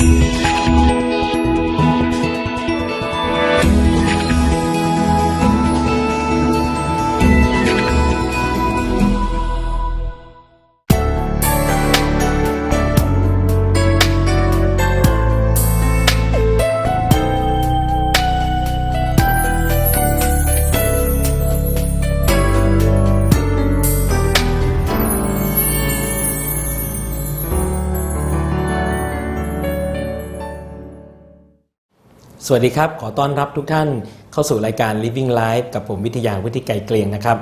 ส วัสดีครับ ขอต้อนรับทุกท่านเข้าสู่รายการ Living Life กับผมวิทยาวิทิไกรเกรียงนะครับ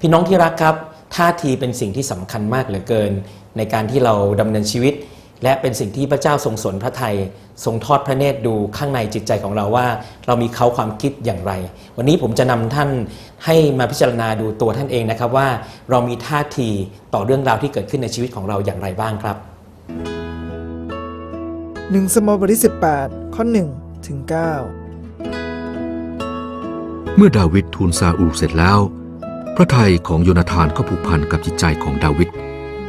พี่น้องที่รักครับ ท่าทีเป็นสิ่งที่สำคัญมากเหลือเกิน ในการที่เราดำเนินชีวิต และเป็นสิ่งที่พระเจ้าทรงสนพระทัยทรงทอดพระเนตรดูข้างในจิตใจของเราว่า เรามีเขาความคิดอย่างไร วันนี้ผมจะนำท่านให้มาพิจารณาดูตัวท่านเองนะครับว่าเรามีท่าทีต่อเรื่องราวที่เกิดขึ้นในชีวิตของเราอย่างไรบ้างครับ1สมบทที่18ข้อ1 ถึง9เมื่อดาวิดทูลซาอูลเสร็จแล้ว พระทัยของโยนาธานก็ผูกพันกับจิตใจของดาวิด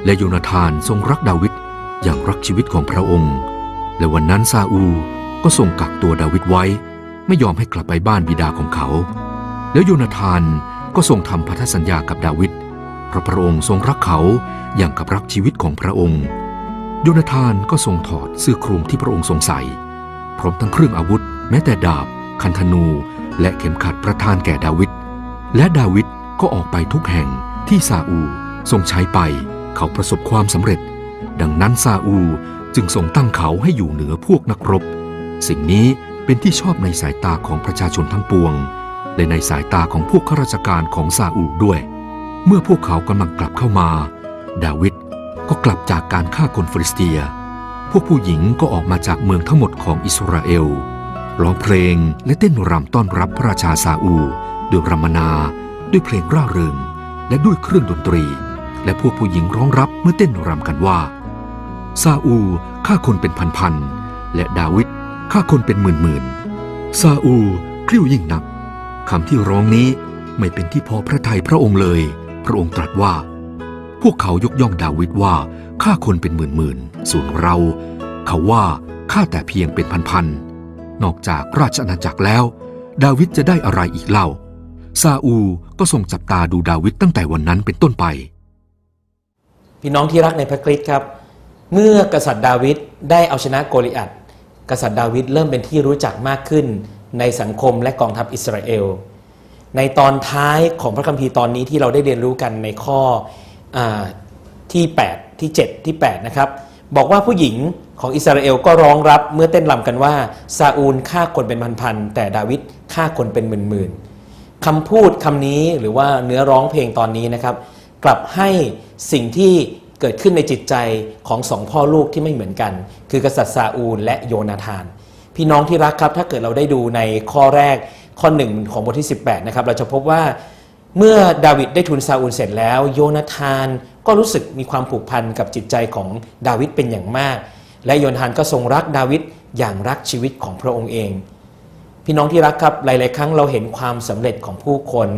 และโยนาธานทรงรักดาวิดอย่างรักชีวิตของพระองค์ และวันนั้นซาอูลก็ทรงกักตัวดาวิดไว้ ไม่ยอมให้กลับไปบ้านบิดาของเขา แล้วโยนาธานก็ทรงทำพันธสัญญากับดาวิดเพราะพระองค์ทรงรักเขาอย่างกับรักชีวิตของพระองค์ โยนาธานก็ทรงถอดเสื้อคลุมที่พระองค์ทรงใส่ พร้อมทั้งเครื่องอาวุธ แม้แต่ดาบ คันธนู และเข็มขัดประทานแก่ดาวิดและดาวิดก็ออกไปทุกแห่งที่ซาอูทรงใช้ไป เขาประสบความสำเร็จ ดังนั้นซาอูจึงทรงตั้งเขาให้อยู่เหนือพวกนักรบ สิ่งนี้เป็นที่ชอบในสายตาของประชาชนทั้งปวง และในสายตาของพวกข้าราชการของซาอูด้วย เมื่อพวกเขากำลังกลับเข้ามา ดาวิดก็กลับจากการฆ่าคนฟิลิสเตีย พวกผู้หญิงก็ออกมาจากเมืองทั้งหมดของอิสราเอลร้องเพลงและเต้นรำต้อนรับพระราชาซาอูด้วยรำมนา ด้วยเพลงร่าเริง และด้วยเครื่องดนตรี และพวกผู้หญิงร้องรับเมื่อเต้นรำกันว่าซาอูฆ่าคนเป็นพันๆและดาวิดฆ่าคนเป็นหมื่นๆซาอูลกลิ้วยิ่งนักคำที่ร้องนี้ไม่เป็นที่พอพระทัยพระองค์เลย พระองค์ตรัสว่า พวกเขายกย่องดาวิดว่า ฆ่าคนเป็นหมื่นๆ ส่วนเรา เขาว่าฆ่าแต่เพียงเป็นพันๆ นอกจากราชอาณาจักรแล้ว ดาวิดจะได้อะไรอีกเล่า ซาอูก็ทรงจับตาดูดาวิดตั้งแต่วันนั้นเป็นต้นไป พี่น้องที่รักในพระคริสต์ครับ เมื่อกษัตริย์ดาวิดได้เอาชนะโกลิอัตกษัตริย์ดาวิดเริ่มเป็นที่รู้จักมากขึ้นในสังคมและกองทัพอิสราเอล ในตอนท้ายของพระคัมภีร์ตอนนี้ที่เราได้เรียนรู้กันในข้ออา ที่ 8 ที่ 7 ที่ 8 นะครับ บอกว่าผู้หญิงของอิสราเอลก็ร้องรับเมื่อเต้นรำกันว่าซาอูลฆ่าคนเป็นพันๆแต่ดาวิดฆ่าคนเป็นหมื่นๆคำพูดคำนี้หรือว่าเนื้อร้องเพลงตอนนี้นะครับ กลับให้สิ่งที่เกิดขึ้นในจิตใจของสองพ่อลูกที่ไม่เหมือนกัน คือกษัตริย์ซาอูลและโยนาธาน พี่น้องที่รักครับ ถ้าเกิดเราได้ดูในข้อแรกข้อหนึ่งของบทที่ 18 นะครับ เราจะพบว่าเมื่อดาวิดได้ทูลซาอูลเสร็จแล้ว โยนาธาน ก็รู้สึกมีความผูกพันกับจิตใจของดาวิดเป็นอย่างมาก และโยนาธานก็ทรงรักดาวิดอย่างรักชีวิตของพระองค์เอง พี่น้องที่รักครับหลาย ๆ ครั้งเราเห็นความสำเร็จของผู้คน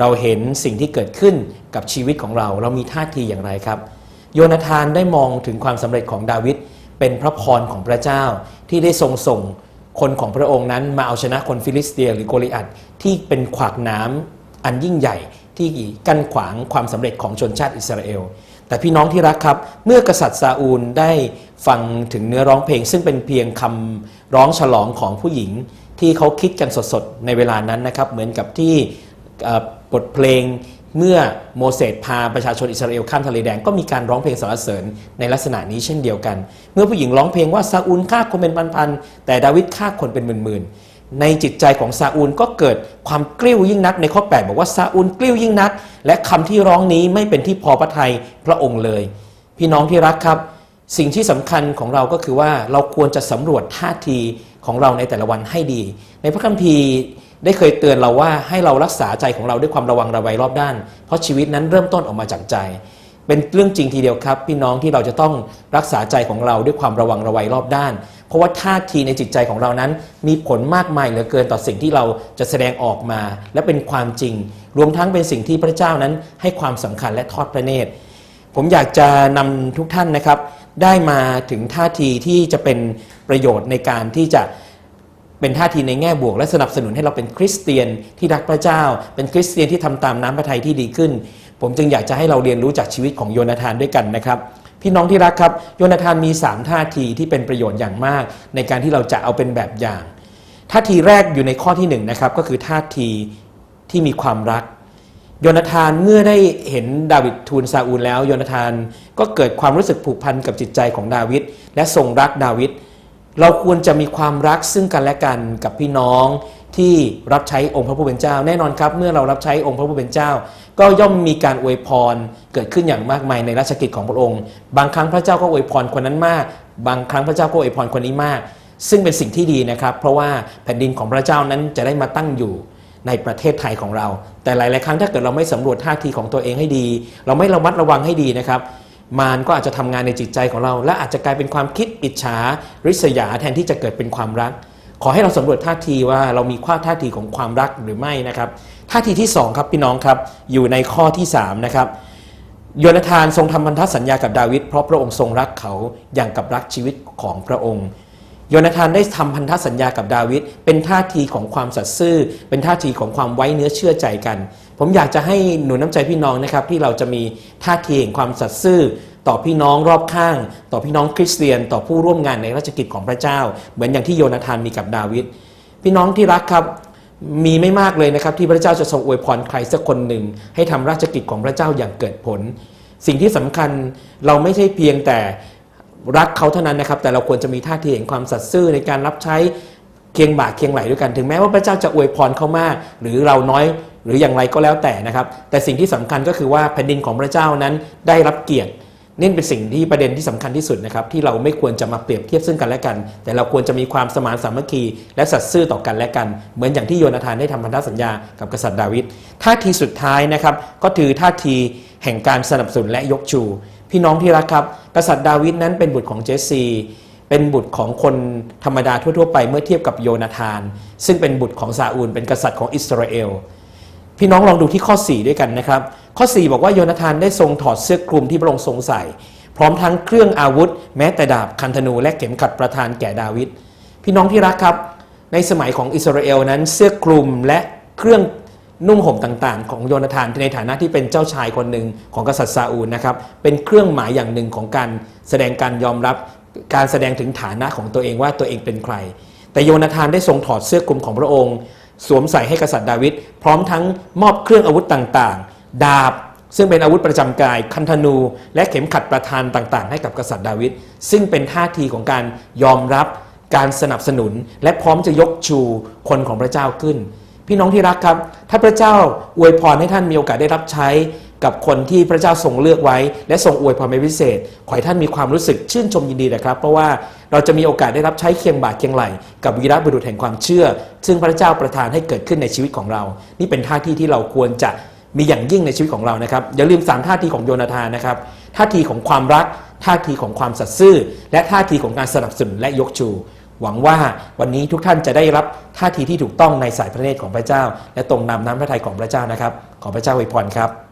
เราเห็นสิ่งที่เกิดขึ้นกับชีวิตของเรา เรามีท่าทีอย่างไรครับ โยนาธานได้มองถึงความสำเร็จของดาวิดเป็นพระพรของพระเจ้าที่ได้ทรงส่งคนของพระองค์นั้นมาเอาชนะคนฟิลิสเตียหรือโกลิอัตที่เป็นขวากน้ำอันยิ่งใหญ่ ที่กั้นขวางความสำเร็จของชนชาติอิสราเอล แต่พี่น้องที่รักครับ เมื่อกษัตริย์ซาอูลได้ฟังถึงเนื้อร้องเพลง ซึ่งเป็นเพียงคำร้องฉลองของผู้หญิง ที่เขาคิดกันสดๆในเวลานั้นนะครับเหมือนกับที่บทเพลงเมื่อโมเสสพาประชาชนอิสราเอลข้ามทะเลแดงก็มีการร้องเพลงสรรเสริญในลักษณะนี้เช่นเดียวกัน เมื่อผู้หญิงร้องเพลงว่าซาอูลฆ่าคนเป็นพันๆแต่ดาวิดฆ่าคนเป็นหมื่นๆ ในจิตใจของซาอูลก็เกิดความกลิ้วยิ่งนักในข้อ 8 บอกว่าซาอูลกลิ้วยิ่งนัก และคำที่ร้องนี้ไม่เป็นที่พอพระทัยพระองค์เลย พี่น้องที่รักครับ สิ่งที่สำคัญของเราก็คือว่าเราควรจะสำรวจท่าทีของเราในแต่ละวันให้ดี ในพระคัมภีร์ได้เคยเตือนเราว่าให้เรารักษาใจของเราด้วยความระวังระวัยรอบด้าน เพราะชีวิตนั้นเริ่มต้นออกมาจากใจ เป็นเรื่องจริงทีเดียวครับ พี่น้องที่เราจะต้องรักษาใจของเราด้วยความระวังระวัยรอบด้าน เพราะว่าท่าทีในจิตใจของเรานั้น มีผลมากมายเหลือเกินต่อสิ่งที่เราจะแสดงออกมา และเป็นความจริง รวมทั้งเป็นสิ่งที่พระเจ้านั้นให้ความสำคัญและทอดพระเนตร ผมอยากจะนำทุกท่านนะครับ ได้มาถึงท่าทีที่จะเป็นประโยชน์ในการที่จะเป็นท่าทีในแง่บวก และสนับสนุนให้เราเป็นคริสเตียนที่รักพระเจ้า เป็นคริสเตียนที่ทำตามน้ำพระทัยที่ดีขึ้น ผมจึงอยากจะให้เราเรียนรู้จากชีวิตของโยนาธานด้วยกันนะครับ พี่น้องที่รักครับ โยนาธานมี 3 ท่าทีที่เป็นประโยชน์อย่างมาก ในการที่เราจะเอาเป็นแบบอย่าง ท่าทีแรกอยู่ในข้อที่1นงนะครับก็คือท่าทีที่มีความรัก โยนาธานเมื่อได้เห็นดาวิดทูลซาอูลแล้ว โยนาธานก็เกิดความรู้สึกผูกพันกับจิตใจของดาวิดและทรงรักดาวิดเราควรจะมีความรักซึ่งกันและกันกับพี่น้อง ที่รับใช้องค์พระผู้เป็นเจ้า แน่นอนครับ เมื่อเรารับใช้องค์พระผู้เป็นเจ้า ก็ย่อมมีการอวยพรเกิดขึ้นอย่างมากมายในราชกิจของพระองค์ บางครั้งพระเจ้าก็อวยพรคนนั้นมาก บางครั้งพระเจ้าก็อวยพรคนนี้มาก ซึ่งเป็นสิ่งที่ดีนะครับ เพราะว่าแผ่นดินของพระเจ้านั้นจะได้มาตั้งอยู่ในประเทศไทยของเรา แต่หลาย ๆ ครั้งถ้าเกิดเราไม่สำรวจท่าทีของตัวเองให้ดี เราไม่ระมัดระวังให้ดีนะครับมารก็อาจจะทำงานในจิตใจของเรา และอาจจะกลายเป็นความคิดอิจฉาริษยาแทนที่จะเกิดเป็นความรัก ขอให้เราสำรวจท่าทีว่าเรามีความท่าทีของความรักหรือไม่นะครับท่าทีที่สองครับพี่น้องครับอยู่ในข้อที่สามนะครับโยนาธานทรงทำพันธสัญญากับดาวิดเพราะพระองค์ทรงรักเขาอย่างกับรักชีวิตของพระองค์ โยนาธานได้ทำพันธสัญญากับดาวิดเป็นท่าทีของความสัตย์ซื่อ เป็นท่าทีของความไว้เนื้อเชื่อใจกัน ผมอยากจะให้หนุนน้ำใจพี่น้องนะครับที่เราจะมีท่าทีแห่งความสัตย์ซื่อ ต่อพี่น้องรอบข้าง ต่อพี่น้องคริสเตียน ต่อผู้ร่วมงานในราชกิจของพระเจ้า เหมือนอย่างที่โยนาธานมีกับดาวิดพี่น้องที่รักครับมีไม่มากเลยนะครับที่พระเจ้าจะทรงอวยพรใครสักคนหนึ่ง ให้ทำราชกิจของพระเจ้าอย่างเกิดผล สิ่งที่สำคัญเราไม่ใช่เพียงแต่รักเขาเท่านั้นนะครับ แต่เราควรจะมีท่าทีแห่งความสัตย์ซื่อในการรับใช้เคียงบ่าเคียงไหลด้วยกันถึงแม้ว่าพระเจ้าจะอวยพรเขามาก หรือเราน้อยหรืออย่างไรก็แล้วแต่นะครับ แต่สิ่งที่สำคัญก็คือว่าแผ่นดินของพระเจ้านั้นได้รับเกียรติ นี่เป็นสิ่งที่ประเด็นที่สำคัญที่สุดนะครับที่เราไม่ควรจะมาเปรียบเทียบซึ่งกันและกัน แต่เราควรจะมีความสมานสามัคคี และสัตย์ซื่อต่อกันและกัน เหมือนอย่างที่โยนาธานได้ทำพันธสัญญากับกษัตริย์ดาวิดท่าทีสุดท้ายนะครับก็คือท่าทีแห่งการสนับสนุนและยกชู พี่น้องที่รักครับ กษัตริย์ดาวิดนั้นเป็นบุตรของเจสซีเป็นบุตรของคนธรรมดาทั่วๆ ไปเมื่อเทียบกับโยนาธาน ซึ่งเป็นบุตรของซาอูลเป็นกษัตริย์ของอิสราเอล พี่น้องลองดูที่ข้อ 4 ด้วยกันนะครับ ข้อ 4 บอกว่าโยนาธานได้ทรงถอดเสื้อคลุมที่พระองค์ทรงใส่ พร้อมทั้งเครื่องอาวุธ แม้แต่ดาบคันธนูและเข็มขัดประทานแก่ดาวิดพี่น้องที่รักครับ ในสมัยของอิสราเอลนั้นเสื้อคลุมและเครื่องนุ่งห่มต่างๆ ของโยนาธานในฐานะที่เป็นเจ้าชายคนหนึ่งของกษัตริย์ซาอูลนะครับเป็นเครื่องหมายอย่างหนึ่งของการแสดงการยอมรับการแสดงถึงฐานะของตัวเองว่าตัวเองเป็นใคร แต่โยนาธานได้ทรงถอดเสื้อคลุมของพระองค์ สวมใส่ให้กษัตริย์ดาวิดพร้อมทั้งมอบเครื่องอาวุธต่างๆ ดาบ ซึ่งเป็นอาวุธประจำกาย คันธนู และเข็มขัดประธานต่างๆ ให้กับกษัตริย์ดาวิดซึ่งเป็นท่าทีของการยอมรับการสนับสนุน และพร้อมจะยกชูคนของพระเจ้าขึ้น พี่น้องที่รักครับ ถ้าพระเจ้าอวยพรให้ท่านมีโอกาสได้รับใช้ กับคนที่พระเจ้าทรงเลือกไว้ และทรงอวยพรเป็นพิเศษ ขอให้ท่านมีความรู้สึกชื่นชมยินดีนะครับ เพราะว่าเราจะมีโอกาสได้รับใช้เคียงบ่าเคียงไหล กับวีรบุรุษแห่งความเชื่อ ซึ่งพระเจ้าประทานให้เกิดขึ้นในชีวิตของเรา นี่เป็นท่าที่ที่เราควรจะมีอย่างยิ่งในชีวิตของเรานะครับ อย่าลืมสามท่าทีของโยนาธานนะครับ ท่าทีของความรัก ท่าทีของความสัตย์ซื่อ และท่าทีของการสนับสนุนและยกชู หวังว่าวันนี้ทุกท่านจะได้รับท่าทีที่ถูกต้องในสายพระเนตรของพระเจ้า และตรงนำน้ำพระทัยของพระเจ้านะครับ ขอพระเจ้าอวยพรครับ